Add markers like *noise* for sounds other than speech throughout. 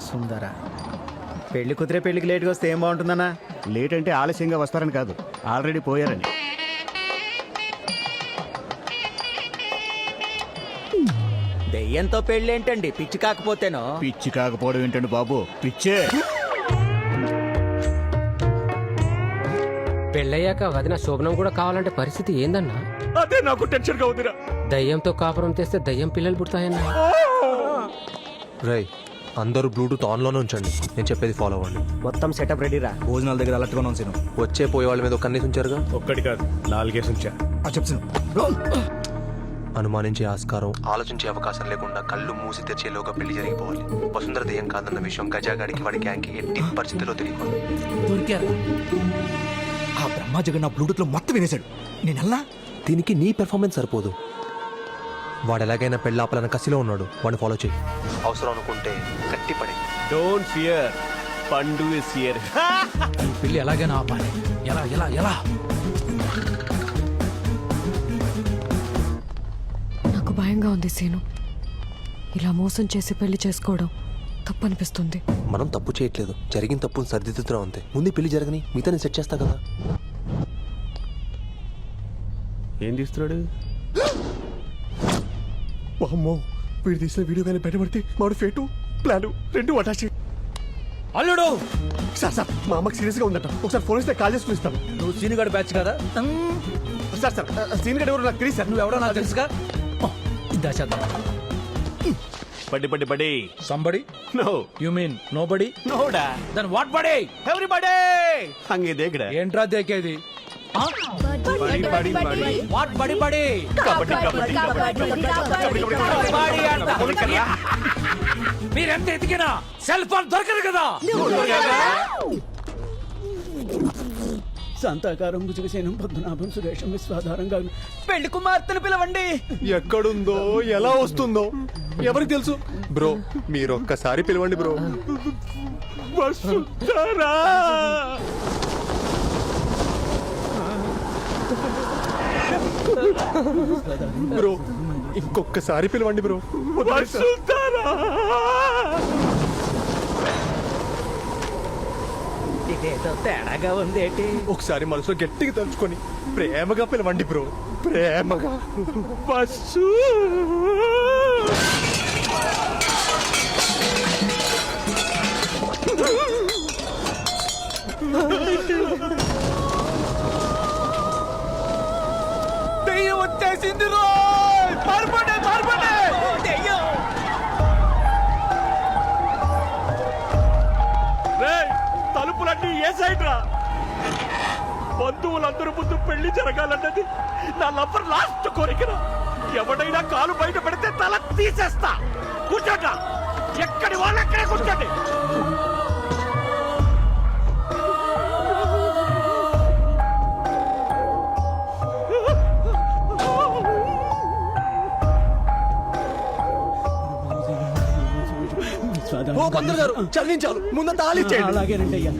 వసుంధర పెళ్ళి కుదిరే పెళ్ళికి లేట్గా వస్తే ఏం బాగుంటుందన్నా? లేట్ అంటే ఆలస్యంగా వస్తారని కాదు. ఆల్రెడీ పోయారని. దెయ్యంతో పెళ్ళి ఏంటండి పిచ్చి కాకపోతేనో? పిచ్చి కాకపోవడం ఏంటండి బాబు? పిచ్చే! పెళ్ళయ్యాక వదిన శోభనం కూడా కావాలంటే పరిస్థితి ఏందన్నా? అదే నాకు టెన్షన్గా ఉందిరా. దయ్యంతో కాపురం తెస్తే దయ్యం పిల్లలు పుడతాయన్నా? రై అందరూ బ్లూటూత్ ఆన్లోనే ఉంచండి. నేను చెప్పేది ఫాలో అవ్వండి. మొత్తం సెటప్ రెడీరా భోజనాల దగ్గర అలర్ట్గా ఉంచాను వచ్చే పోయే వాళ్ళ మీద ఒక కన్నీసి ఉంచారుగా? ఒక్కటి కాదు నాలుగేసి ఉంచా. చెప్తాను అనుమానించే ఆస్కారం ఆలోచించే అవకాశం లేకుండా కళ్ళు మూసి తెచ్చేలోగా పెళ్ళి జరిగిపోవాలి. వసుంధర దెయ్యం కాదన్న విషయం గజాగాడికి వాడి గ్యాంగ్కి ఎట్టి పరిస్థితిలో తెలియకూడదు. దొరికారు? ఆ బ్రహ్మ జగన్ నా బ్లూటూత్లో మొత్తం వినేశాడు. నేను ఎలా దీనికి నీ పెర్ఫార్మెన్స్ సరిపోదు. వాడు ఎలాగైనా పెళ్ళాపాలన్న కసిలో ఉన్నాడు. వాడిని ఫాలో చేయి అవసరం అనుకుంటే గట్టిపడి don't fear Pandu is here పెళ్ళి ఎలాగైనా ఆపాలి. ఎలా ఎలా ఎలా? నాకు భయంగా ఉంది సీను. ఇలా మోసం చేసి పెళ్ళి చేసుకోవడం తప్పనిపిస్తుంది. మనం తప్పు చేయట్లేదు. జరిగిన తప్పును సరిదిద్దుతున్నాం అంతే. ముందు పెళ్ళి జరగని మిగతా నేను సెట్ చేస్తా కదా. ఏం తీస్తున్నాడు? అమ్మో వీడు తీసిన వీడియో కానీ బయటపడితే మాడు ఫేటు ప్లాన్ రెండు అటాచ్ అల్లుడు! సార్ సార్ మా అమ్మకి సీరియస్గా ఉందట. ఒకసారి ఫోన్ ఇస్తే కాల్ చేసి పిలుస్తాను. నువ్వు సీనుగాడు బ్యాచ్ కదా? సార్ సార్ సీన్ గడ్ ఎవరు నాకు తెలియదు సార్. నువ్వు ఎవడో నాకు తెలుసుగా? ఇద్దా చేద్దాం body body body somebody no you mean nobody NUDA then what body everybody హంగే దేగడ ఏంట్రా దేకేది? వాట్ బడి బడి? కబడ్డీ కబడ్డీ కబడ్డీ. బడి అంట. మీరెంత ఎతికినా సెల్ ఫోన్ దొరకదు కదా. శాంతాకారం భుజగసేనం పద్మనాభం సురేషం విశ్వాధారంగా. పెళ్ళి కుమార్తెను పిలవండి. ఎక్కడుందో ఎలా వస్తుందో ఎవరికి తెలుసు? బ్రో మీరు ఒక్కసారి పిలవండి బ్రో. వసుంధరా! బ్రో ఇంకొకసారి పిలవండి బ్రో. ఇదేదో తేడాగా ఉందేటి? ఒకసారి మనసులో గట్టిగా తలుచుకొని ప్రేమగా పిలవండి బ్రో. ప్రేమగా. బస్సు *laughs* దెయ్యం వచ్చేసింది రో పారిపోండి పారిపోండి దెయ్యం రేయ్, తలుపులన్నీ ఏ సైడ్ రా? బంధువులందరూ ముందు పెళ్ళి జరగాలన్నది నా లవ్వర్ లాస్ట్ కోరికరా. ఎవడైనా కాలు బయట పెడితే తల తీసేస్తా. కూర్చోట ఎక్కడి వాళ్ళక్కడే కూర్చోండి. ఓ పంతులు గారు చదివించాలి. ముందంతా ఆలిచ్చేయండి అలాగేనండి అయ్యా.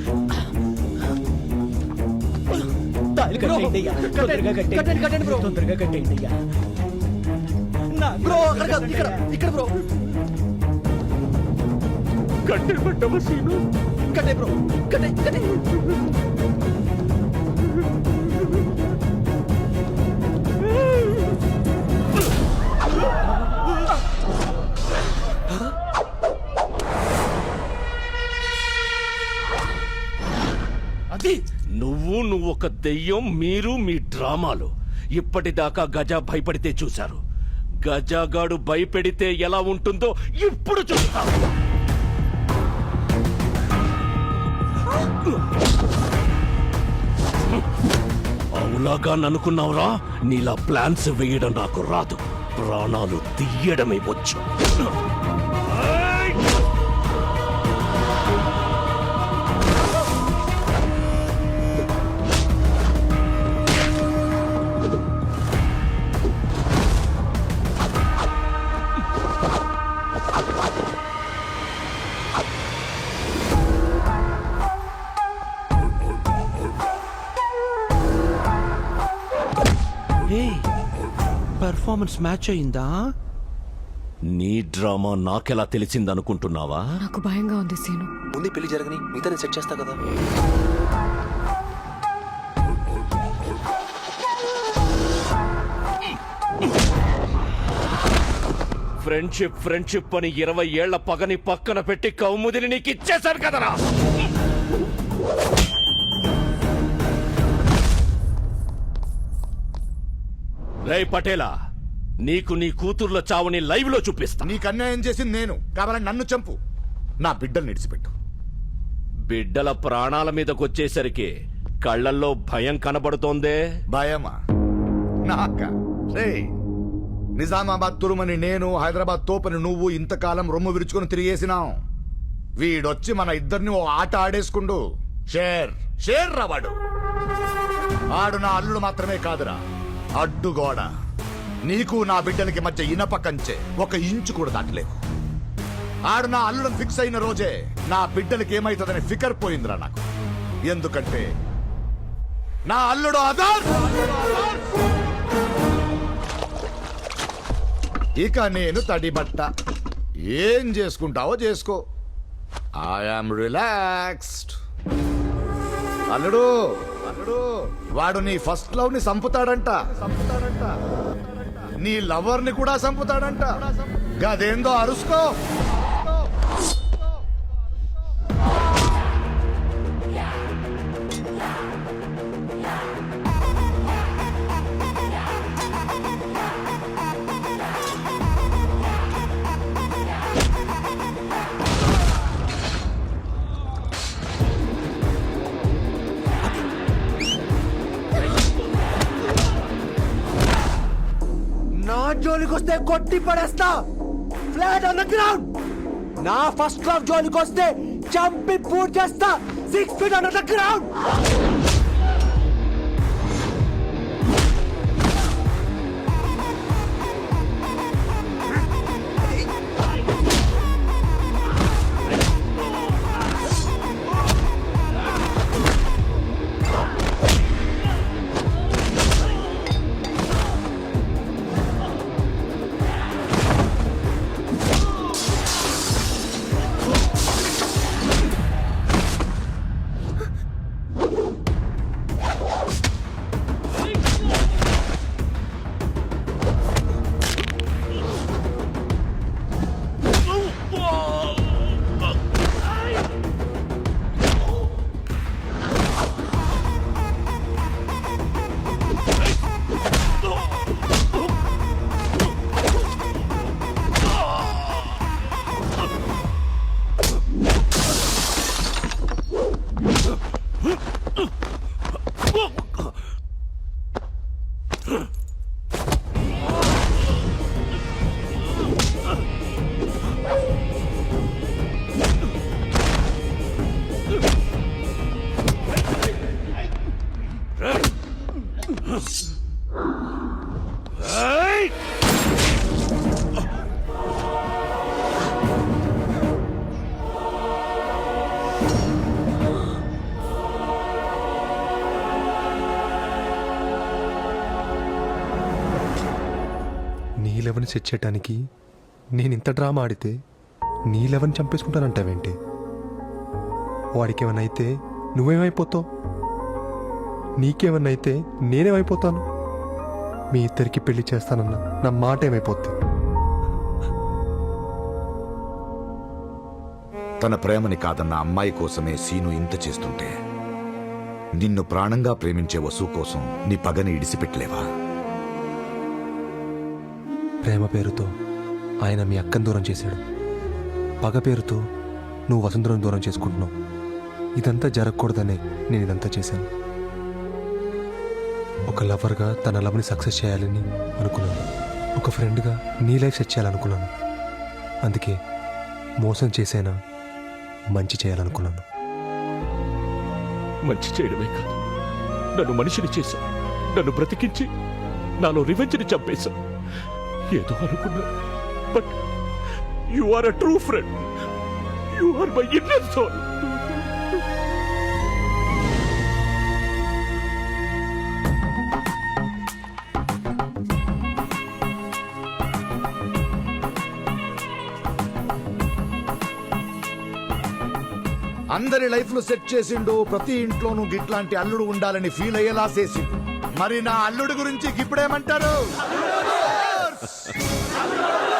తాళి కట్టేయండి అయ్యా. తొందరగా కట్టేయండి. కట్టండి బ్రో. తొందరగా కట్టేయండి అయ్యా. బ్రో అక్కడ కాదు ఇక్కడ ఇక్కడ బ్రో. కట్టె పెట్టవ సీను కట్టే బ్రో. కట్టే కట్టే. దెయ్యం మీరు మీ డ్రామాలు. ఇప్పటిదాకా గజ భయపడితే చూశారు. గజగాడు భయపెడితే ఎలా ఉంటుందో ఇప్పుడు చూస్తాం అవులాగా ననుకున్నావురా? నీలా ప్లాన్స్ వేయడం నాకు రాదు. ప్రాణాలు తీయడమే వచ్చు. పర్ఫార్మెన్స్ మ్యాచ్ అయిందా? నీ డ్రామా నాకెలా తెలిసిందనుకుంటున్నావా? నాకు భయంగా ఉంది సీను. ముందు పెళ్ళి జరగని మిగతా సెట్ చేస్తా కదా. ఫ్రెండ్షిప్ ఫ్రెండ్షిప్ అని ఇరవై ఏళ్ళ పగని పక్కన పెట్టి కౌముదిని నీకు ఇచ్చేశాను కదరా! రే పటేలా నీకు నీ కూతుర్ల చావుని లైవ్లో చూపిస్తా. నీకు అన్యాయం చేసింది నేను. కావాలని నన్ను చంపు. నా బిడ్డలు నిడిచిపెట్టు బిడ్డల ప్రాణాల మీదకొచ్చేసరికి కళ్ళల్లో భయం కనబడుతోందే. భయమా? నాక రే నిజామాబాద్ తురుమని నేను హైదరాబాద్ తోపని నువ్వు ఇంతకాలం రొమ్ము విరుచుకొని తిరిగేసినాం. వీడొచ్చి మన ఇద్దరిని ఓ ఆట ఆడేసుకుండు. షేర్. షేర్ రావాడు ఆడు నా అల్లుడు మాత్రమే కాదురా. అడ్డుగోడ. నీకు నా బిడ్డలకి మధ్య ఇనప కంచె ఒక ఇంచు కూడా దాటలేదు. ఆడు నా అల్లుడు ఫిక్స్ అయిన రోజే నా బిడ్డలకి ఏమైతుందని ఫికర్ పోయిందిరా నాకు. ఎందుకంటే నా అల్లుడు ఆధార్ ఇక నేను తడిబట్ట ఏం చేసుకుంటావో చేసుకో. ఐఆమ్ రిలాక్స్డ్ అల్లుడు! వాడు నీ ఫస్ట్ లవ్ని సంపుతాడంట. నీ లవర్ని కూడా సంపుతాడంట. గదేందో అరుసుకో. జోలికి వస్తే కొట్టి పడేస్తా. ఫ్లాట్ ఆన్ ద గ్రౌండ్ నా ఫస్ట్ లవ్ జోలికి వస్తే చంపి పూర్తి చేస్తా six feet on the ground eleven set చేయడానికి నేను ఇంత డ్రామా ఆడితే నీ లెవెన్ చంపేసుకుంటానంటావేంటి? వాడికి ఏమైనా అయితే నువ్వేమైపోతావు? నీకేమన్నా అయితే నేనేమైపోతాను? మీ ఇద్దరికి పెళ్ళి చేస్తానన్న నా మాట ఏమైపోతుంది తన ప్రేమని కాదన్న అమ్మాయి కోసమే సీను ఇంత చేస్తుంటే నిన్ను ప్రాణంగా ప్రేమించే వసు కోసం నీ పగని ఇడిసిపెట్టలేవా? ప్రేమ పేరుతో ఆయన మీ అక్కని దూరం చేశాడు. పగ పేరుతో నువ్వు వసుంధరను దూరం చేసుకుంటున్నావు. ఇదంతా జరగకూడదనే నేను ఇదంతా చేశాను. ఒక లవర్గా తన లవ్ని సక్సెస్ చేయాలని అనుకున్నాను. ఒక ఫ్రెండ్గా నీ లైఫ్ సెట్ చేయాలనుకున్నాను. అందుకే మోసం చేసేనా మంచి చేయాలనుకున్నాను. మంచి చేయడమే కాదు. నన్ను మనిషిని చేశావు. నన్ను బ్రతికించి నాలో రివెంజ్ని చంపేశావు. ఏదో అనుకున్నా. But you are a true friend you are my inner soul అందరి లైఫ్లు సెట్ చేసిండు ప్రతి ఇంట్లోనూ గిట్లాంటి అల్లుడు ఉండాలని ఫీల్ అయ్యేలా చేసిండు. మరి నా అల్లుడు గురించి గిప్పుడేమంటారు ます。